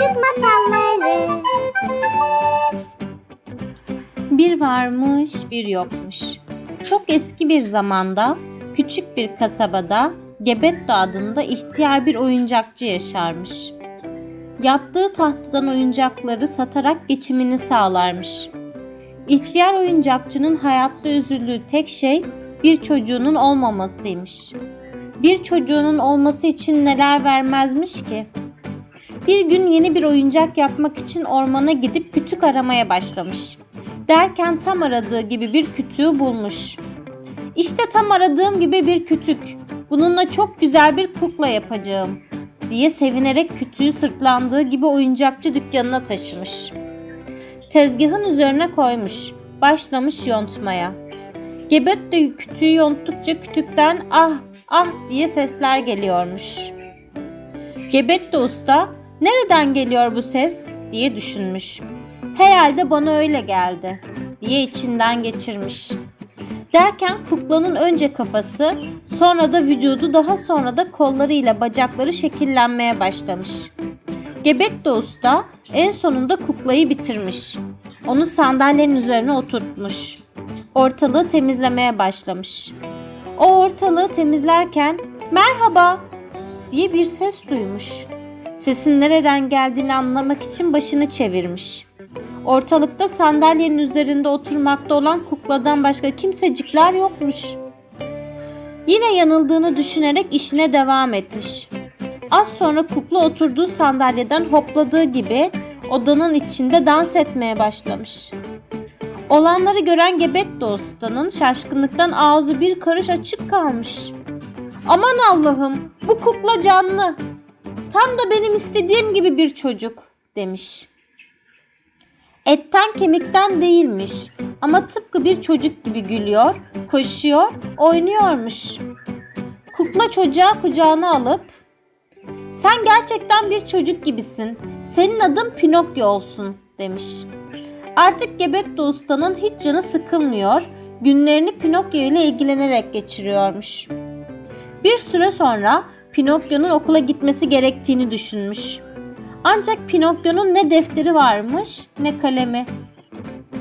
Çocuk masalları. Bir varmış, bir yokmuş. Çok eski bir zamanda küçük bir kasabada Gebetto adında ihtiyar bir oyuncakçı yaşarmış. Yaptığı tahtadan oyuncakları satarak geçimini sağlarmış. İhtiyar oyuncakçının hayatta üzüldüğü tek şey bir çocuğunun olmamasıymış. Bir çocuğunun olması için neler vermezmiş ki? Bir gün yeni bir oyuncak yapmak için ormana gidip kütük aramaya başlamış. Derken tam aradığı gibi bir kütüğü bulmuş. İşte tam aradığım gibi bir kütük. Bununla çok güzel bir kukla yapacağım diye sevinerek kütüğü sırtlandığı gibi oyuncakçı dükkanına taşımış. Tezgahın üzerine koymuş. Başlamış yontmaya. Gebet de kütüğü yonttukça kütükten ah ah diye sesler geliyormuş. Gebetto usta nereden geliyor bu ses diye düşünmüş. Herhalde bana öyle geldi diye içinden geçirmiş. Derken kuklanın önce kafası, sonra da vücudu daha sonra da kolları ile bacakları şekillenmeye başlamış. Gebetto usta en sonunda kuklayı bitirmiş. Onu sandalyenin üzerine oturtmuş. Ortalığı temizlemeye başlamış. O ortalığı temizlerken merhaba diye bir ses duymuş. Sesin nereden geldiğini anlamak için başını çevirmiş. Ortalıkta sandalyenin üzerinde oturmakta olan kukladan başka kimsecikler yokmuş. Yine yanıldığını düşünerek işine devam etmiş. Az sonra kukla oturduğu sandalyeden hopladığı gibi odanın içinde dans etmeye başlamış. Olanları gören Gebetto ustanın şaşkınlıktan ağzı bir karış açık kalmış. Aman Allah'ım bu kukla canlı. Tam da benim istediğim gibi bir çocuk demiş. Etten kemikten değilmiş ama tıpkı bir çocuk gibi gülüyor, koşuyor, oynuyormuş. Kukla çocuğa kucağına alıp sen gerçekten bir çocuk gibisin. Senin adın Pinokyo olsun demiş. Artık Gebetto ustanın hiç canı sıkılmıyor, günlerini Pinokyo ile ilgilenerek geçiriyormuş. Bir süre sonra Pinokyo'nun okula gitmesi gerektiğini düşünmüş. Ancak Pinokyo'nun ne defteri varmış ne kalemi.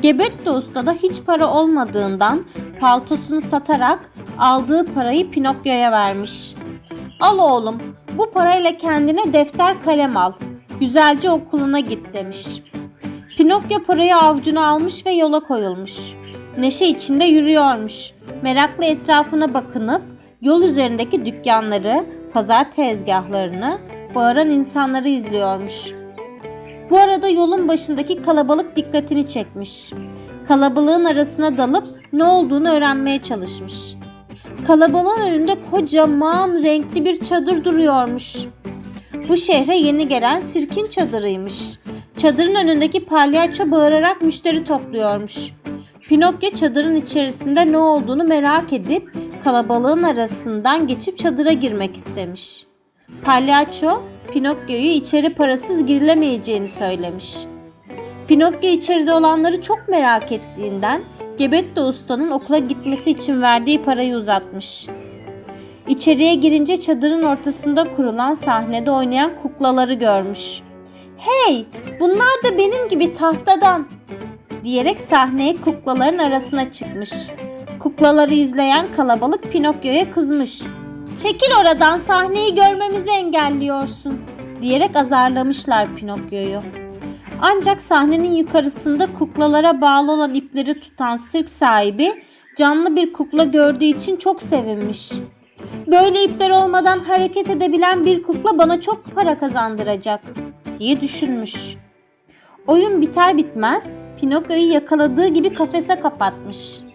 Gebetto Usta'da hiç para olmadığından paltosunu satarak aldığı parayı Pinokyo'ya vermiş. Al oğlum bu parayla kendine defter kalem al. Güzelce okuluna git demiş. Pinokyo parayı avucuna almış ve yola koyulmuş. Neşe içinde yürüyormuş. Meraklı etrafına bakınıp yol üzerindeki dükkanları, pazar tezgahlarını, bağıran insanları izliyormuş. Bu arada yolun başındaki kalabalık dikkatini çekmiş. Kalabalığın arasına dalıp ne olduğunu öğrenmeye çalışmış. Kalabalığın önünde kocaman renkli bir çadır duruyormuş. Bu şehre yeni gelen sirkin çadırıymış. Çadırın önündeki palyaço bağırarak müşteri topluyormuş. Pinokyo çadırın içerisinde ne olduğunu merak edip kalabalığın arasından geçip çadıra girmek istemiş. Palyaço Pinokyo'yu içeri parasız girilemeyeceğini söylemiş. Pinokyo içeride olanları çok merak ettiğinden Gebetto Usta'nın okula gitmesi için verdiği parayı uzatmış. İçeriye girince çadırın ortasında kurulan sahnede oynayan kuklaları görmüş. Hey bunlar da benim gibi tahtadan diyerek sahneye kuklaların arasına çıkmış. Kuklaları izleyen kalabalık Pinokyo'ya kızmış. Çekil oradan sahneyi görmemizi engelliyorsun diyerek azarlamışlar Pinokyo'yu. Ancak sahnenin yukarısında kuklalara bağlı olan ipleri tutan sirk sahibi canlı bir kukla gördüğü için çok sevinmiş. Böyle ipler olmadan hareket edebilen bir kukla bana çok para kazandıracak diye düşünmüş. Oyun biter bitmez Pinokyo'yu yakaladığı gibi kafese kapatmış.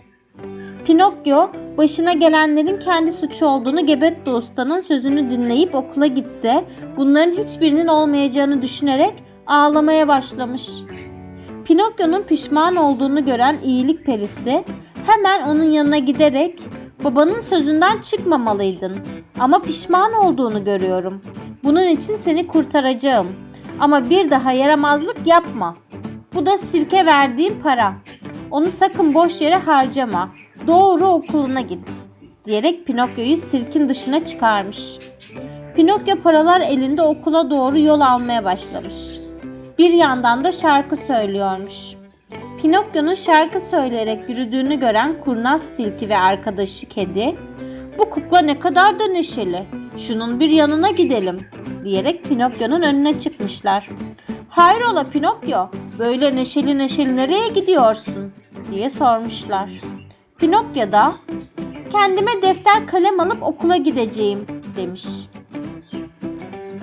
Pinokyo başına gelenlerin kendi suçu olduğunu Gebetto Usta'nın sözünü dinleyip okula gitse bunların hiçbirinin olmayacağını düşünerek ağlamaya başlamış. Pinokyo'nun pişman olduğunu gören iyilik perisi hemen onun yanına giderek babanın sözünden çıkmamalıydın ama pişman olduğunu görüyorum. Bunun için seni kurtaracağım. Ama bir daha yaramazlık yapma. Bu da sirke verdiğim para. Onu sakın boş yere harcama. Doğru okuluna git." diyerek Pinokyo'yu sirkin dışına çıkarmış. Pinokyo paralar elinde okula doğru yol almaya başlamış. Bir yandan da şarkı söylüyormuş. Pinokyo'nun şarkı söyleyerek yürüdüğünü gören kurnaz tilki ve arkadaşı kedi, bu kukla ne kadar da neşeli, şunun bir yanına gidelim diyerek Pinokyo'nun önüne çıkmışlar. Hayrola Pinokyo, böyle neşeli neşeli nereye gidiyorsun diye sormuşlar. Pinokyo da kendime defter kalem alıp okula gideceğim demiş.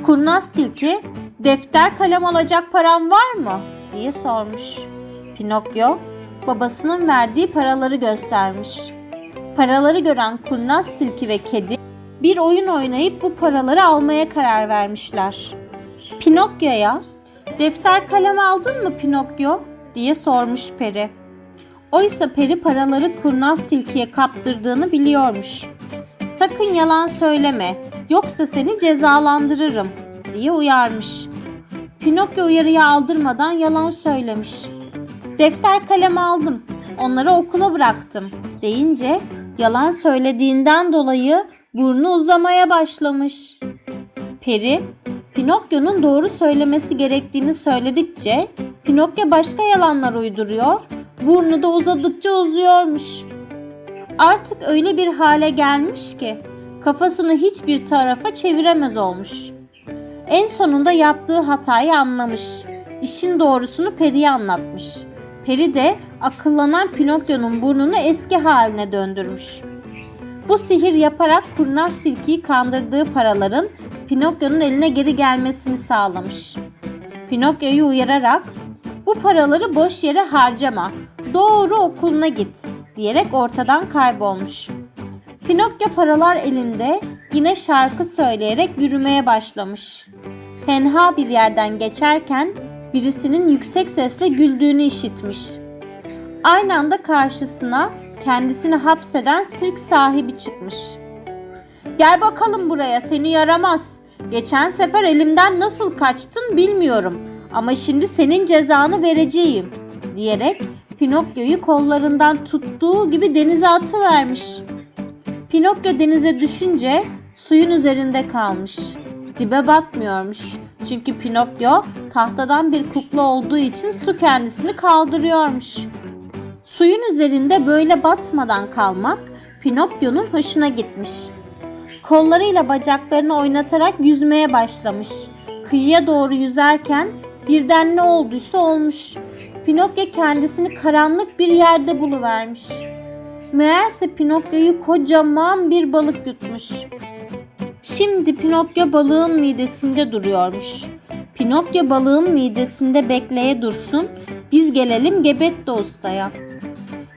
Kurnaz tilki defter kalem alacak param var mı diye sormuş. Pinokyo babasının verdiği paraları göstermiş. Paraları gören kurnaz tilki ve kedi bir oyun oynayıp bu paraları almaya karar vermişler. Pinokyo'ya defter kalem aldın mı Pinokyo diye sormuş peri. Oysa peri paraları kurnaz tilkiye kaptırdığını biliyormuş. Sakın yalan söyleme yoksa seni cezalandırırım diye uyarmış. Pinokyo uyarıyı aldırmadan yalan söylemiş. Defter kalem aldım. Onları okula bıraktım deyince yalan söylediğinden dolayı burnu uzamaya başlamış. Peri, Pinokyo'nun doğru söylemesi gerektiğini söyledikçe Pinokyo başka yalanlar uyduruyor, burnu da uzadıkça uzuyormuş. Artık öyle bir hale gelmiş ki kafasını hiçbir tarafa çeviremez olmuş. En sonunda yaptığı hatayı anlamış. İşin doğrusunu Peri'ye anlatmış. Peri de akıllanan Pinokyo'nun burnunu eski haline döndürmüş. Bu sihir yaparak kurnaz tilkiyi kandırdığı paraların Pinokyo'nun eline geri gelmesini sağlamış. Pinokyo'yu uyararak bu paraları boş yere harcama, doğru okuluna git diyerek ortadan kaybolmuş. Pinokyo paralar elinde yine şarkı söyleyerek yürümeye başlamış. Tenha bir yerden geçerken birisinin yüksek sesle güldüğünü işitmiş. Aynı anda karşısına kendisini hapseden sirk sahibi çıkmış. Gel bakalım buraya seni yaramaz. Geçen sefer elimden nasıl kaçtın bilmiyorum ama şimdi senin cezanı vereceğim diyerek Pinokyo'yu kollarından tuttuğu gibi denize atıvermiş. Pinokyo denize düşünce suyun üzerinde kalmış. Dibe batmıyormuş. Çünkü Pinokyo tahtadan bir kukla olduğu için su kendisini kaldırıyormuş. Suyun üzerinde böyle batmadan kalmak Pinokyo'nun hoşuna gitmiş. Kollarıyla bacaklarını oynatarak yüzmeye başlamış. Kıyıya doğru yüzerken birden ne olduysa olmuş. Pinokyo kendisini karanlık bir yerde buluvermiş. Meğerse Pinokyo'yu kocaman bir balık yutmuş. Şimdi Pinokyo balığın midesinde duruyormuş. Pinokyo balığın midesinde bekleye dursun, biz gelelim Gebetto Usta'ya.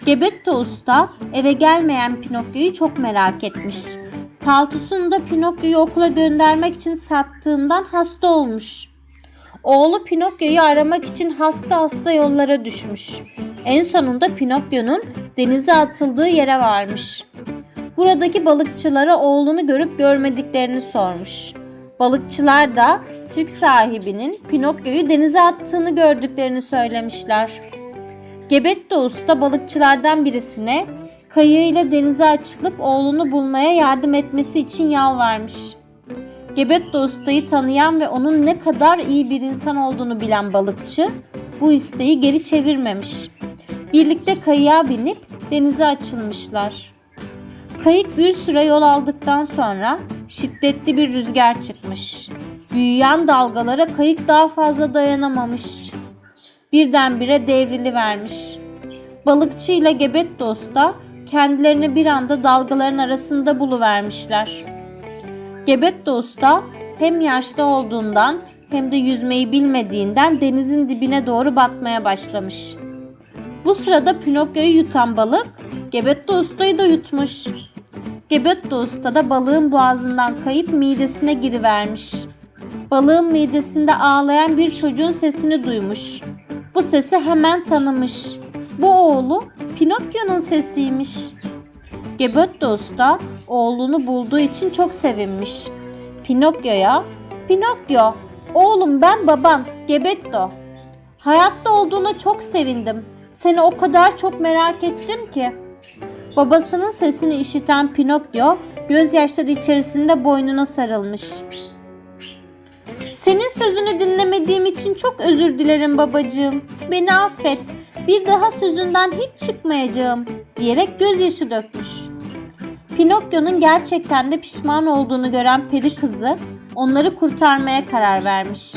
Gebetto Usta eve gelmeyen Pinokyo'yu çok merak etmiş. Paltosunu da Pinokyo'yu okula göndermek için sattığından hasta olmuş. Oğlu Pinokyo'yu aramak için hasta hasta yollara düşmüş. En sonunda Pinokyo'nun denize atıldığı yere varmış. Buradaki balıkçılara oğlunu görüp görmediklerini sormuş. Balıkçılar da sirk sahibinin Pinokyo'yu denize attığını gördüklerini söylemişler. Gebetto Usta balıkçılardan birisine kayığıyla denize açılıp oğlunu bulmaya yardım etmesi için yalvarmış. Gebetto Usta'yı tanıyan ve onun ne kadar iyi bir insan olduğunu bilen balıkçı bu isteği geri çevirmemiş. Birlikte kayığa binip denize açılmışlar. Kayık bir süre yol aldıktan sonra şiddetli bir rüzgar çıkmış. Büyüyen dalgalara kayık daha fazla dayanamamış. Birdenbire devrili vermiş. Balıkçı ile Gebetto Usta kendilerini bir anda dalgaların arasında buluvermişler. Gebetto Usta hem yaşlı olduğundan hem de yüzmeyi bilmediğinden denizin dibine doğru batmaya başlamış. Bu sırada Pinokyo'yu yutan balık Gebetto Usta'yı da yutmuş. Gebetto Usta da balığın boğazından kayıp midesine girivermiş. Balığın midesinde ağlayan bir çocuğun sesini duymuş. Bu sesi hemen tanımış. Bu oğlu Pinokyo'nun sesiymiş. Gebetto Usta oğlunu bulduğu için çok sevinmiş. Pinokyo'ya, Pinokyo, oğlum ben baban Gebetto. Hayatta olduğuna çok sevindim. Seni o kadar çok merak ettim ki. Babasının sesini işiten Pinokyo gözyaşları içerisinde boynuna sarılmış. Senin sözünü dinlemediğim için çok özür dilerim babacığım. Beni affet. Bir daha sözünden hiç çıkmayacağım diyerek gözyaşı dökmüş. Pinokyo'nun gerçekten de pişman olduğunu gören peri kızı onları kurtarmaya karar vermiş.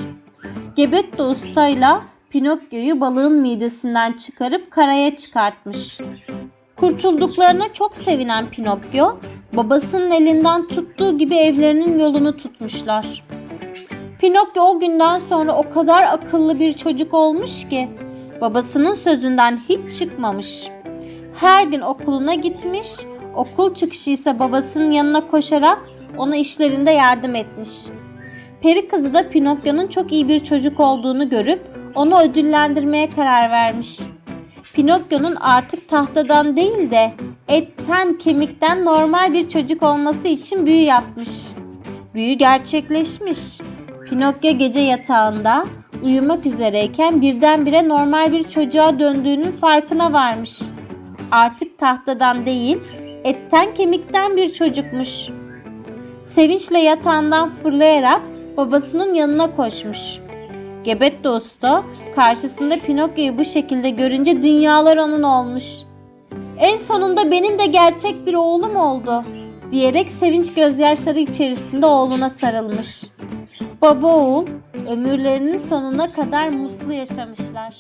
Gebetto ustayla Pinokyo'yu balığın midesinden çıkarıp karaya çıkartmış. Kurtulduklarına çok sevinen Pinokyo, babasının elinden tuttuğu gibi evlerinin yolunu tutmuşlar. Pinokyo o günden sonra o kadar akıllı bir çocuk olmuş ki babasının sözünden hiç çıkmamış. Her gün okuluna gitmiş, okul çıkışı ise babasının yanına koşarak ona işlerinde yardım etmiş. Peri kızı da Pinokyo'nun çok iyi bir çocuk olduğunu görüp onu ödüllendirmeye karar vermiş. Pinokyo'nun artık tahtadan değil de etten kemikten normal bir çocuk olması için büyü yapmış. Büyü gerçekleşmiş. Pinokyo gece yatağında uyumak üzereyken birdenbire normal bir çocuğa döndüğünün farkına varmış. Artık tahtadan değil, etten kemikten bir çocukmuş. Sevinçle yatağından fırlayarak babasının yanına koşmuş. Gebetto Usta karşısında Pinokyo'yu bu şekilde görünce dünyalar onun olmuş. En sonunda benim de gerçek bir oğlum oldu diyerek sevinç gözyaşları içerisinde oğluna sarılmış. Baba oğul ömürlerinin sonuna kadar mutlu yaşamışlar.